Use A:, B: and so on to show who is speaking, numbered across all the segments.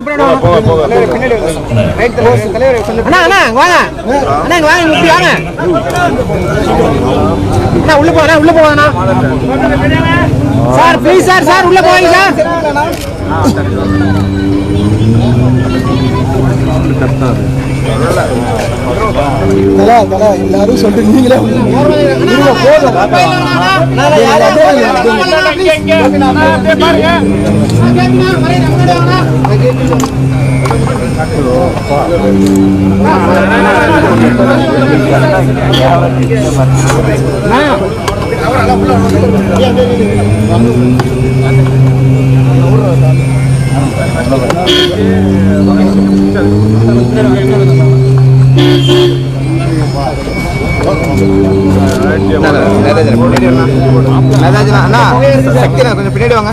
A: அண்ணா அண்ணா இங்க வாங்க அண்ணா இங்க வாங்க இப்படி வாங்க அண்ணா உள்ள போவாங்கண்ணா சார் ப்ளீஸ் சார் சார் உள்ள போவாங்க சார்
B: தலா தலா எல்லாரும் சொல்லிட்டு நீங்களே போதும்
A: அண்ணா சக்தி கொஞ்சம் பின்னாடி வாங்க.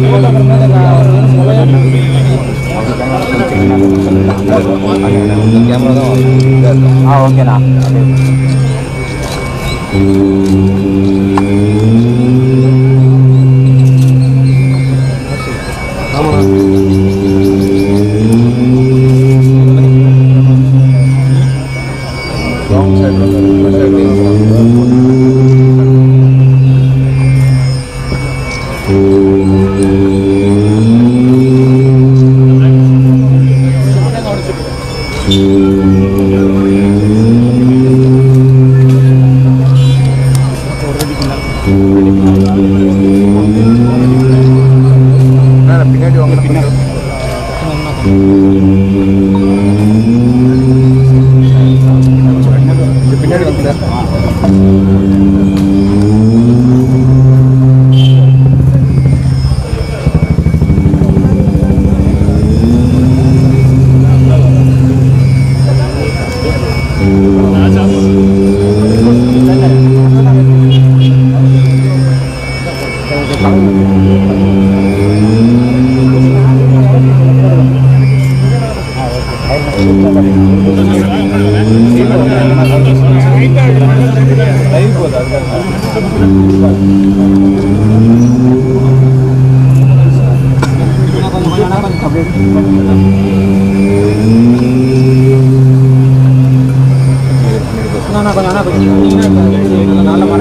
C: ക്യാമറ ആ ഓക്കേടാ
A: Long time.
C: பின்னாடி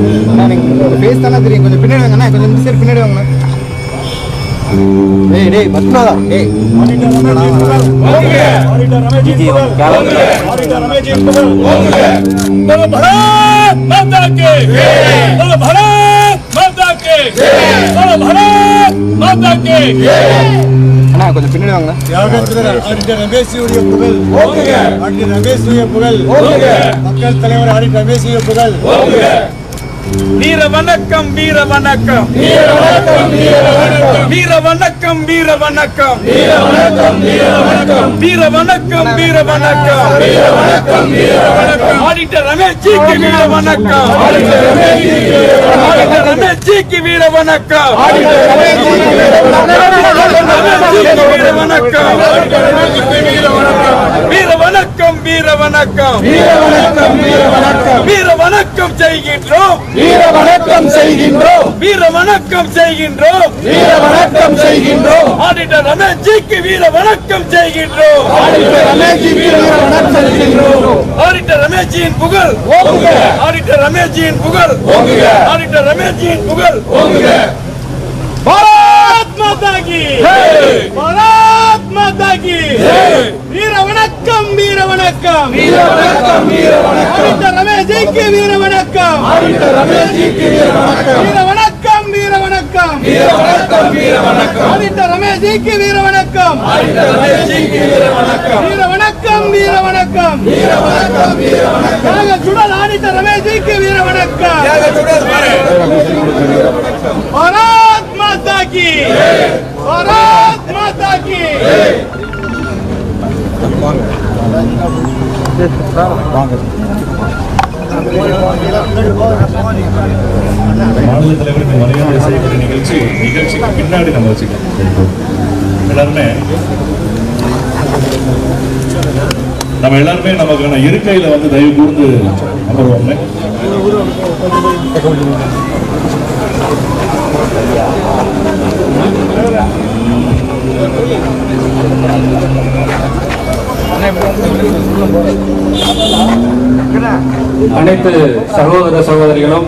C: வந்து
A: ஃபேஸ் தானே தெரியும். கொஞ்சம் பின்னாடி வாங்க கொஞ்சம் பின்னாடி வாங்க.
D: ரமேஷுடைய புகழ். ரமேஷுடைய புகழ். மக்கள்
A: தலைவர் ஆடிட் ரமேஷுடைய புகழ்.
B: வீர வணக்கம் வீர வணக்கம் வீர வணக்கம் வீர வணக்கம் வீர வணக்கம் வீர வணக்கம்
D: வீர வணக்கம் வீர வணக்கம் வீர வணக்கம் வீர வணக்கம் வீர வணக்கம் வீர வணக்கம் ஆடிட்டர் வீர வணக்கம் ஆடிட்டர் ரமேஷ்ஜிக்கு வீர வணக்கம் ஆடிட்டர் ரமேஷ்ஜிக்கு வீர வணக்கம் ஆடிட்டர் ரமேஷ்ஜிக்கு வீர வணக்கம் வீர வணக்கம் வீர வணக்கம் செய்கின்றோம்.
B: வீர வணக்கம் செய்கின்றோம்.
D: வீர வணக்கம் செய்கின்றோம்.
B: வீர வணக்கம் செய்கின்றோம்.
D: ஆடிட்டர் ரமேஷ் ஜிக்கு வீர வணக்கம் செய்கின்றோம்.
B: ஆடிட்டர் ரமேஷ் வீர வணக்கம் செய்கின்றோம்.
D: ஆடிட்டர் ரமேஷியின் புகழ்.
B: ஓங்குக.
D: ஆடிட்டர் ரமேஷியின் புகழ்.
B: ஓங்குக.
D: ஆடிட்டர் ரமேஷியின் புகழ்.
B: ஓங்குக.
D: பாரத் மாதா கி பாரத் மாதா கி வீர வணக்கம் வீர வணக்கம்
B: வீர வணக்கம் வீர வணக்கம்
D: ஆடிட்டர் ரமேஷ் ஜிக்கு வீர வணக்கம்
B: ஆடிட்டர் ரமேஷ் வீர வணக்கம்
D: வீர வணக்கம் வீர வணக்கம்
B: வீர வணக்கம் வீர வணக்கம்
D: ஆடிட்டர் ரமேஷ் ஜிக்கு வீர வணக்கம்
B: ஆடிட்டர் ரமேஷ் வீர வணக்கம்
D: வீர வணக்கம் வீர வணக்கம்
B: வீர வணக்கம் வீர வணக்கம்
D: தியாக சுடல் ஆடிட்டர் ரமேஷ் ஜிக்கு வீர வணக்கம் பாரத் மாதா கி பாரத் வாங்க. கி
E: மாநில தலைவருக்கு மரியாதை செய்யக்கூடிய நிகழ்ச்சி நிகழ்ச்சிக்கு பின்னாடி நம்ம வச்சுக்கலாம். எல்லாருமே? நம்ம எல்லாருமே நமக்கான இருக்கையில வந்து தயவு கூர்ந்து அமர்வோம்னே
F: அனைத்து சகோதர சகோதரிகளும்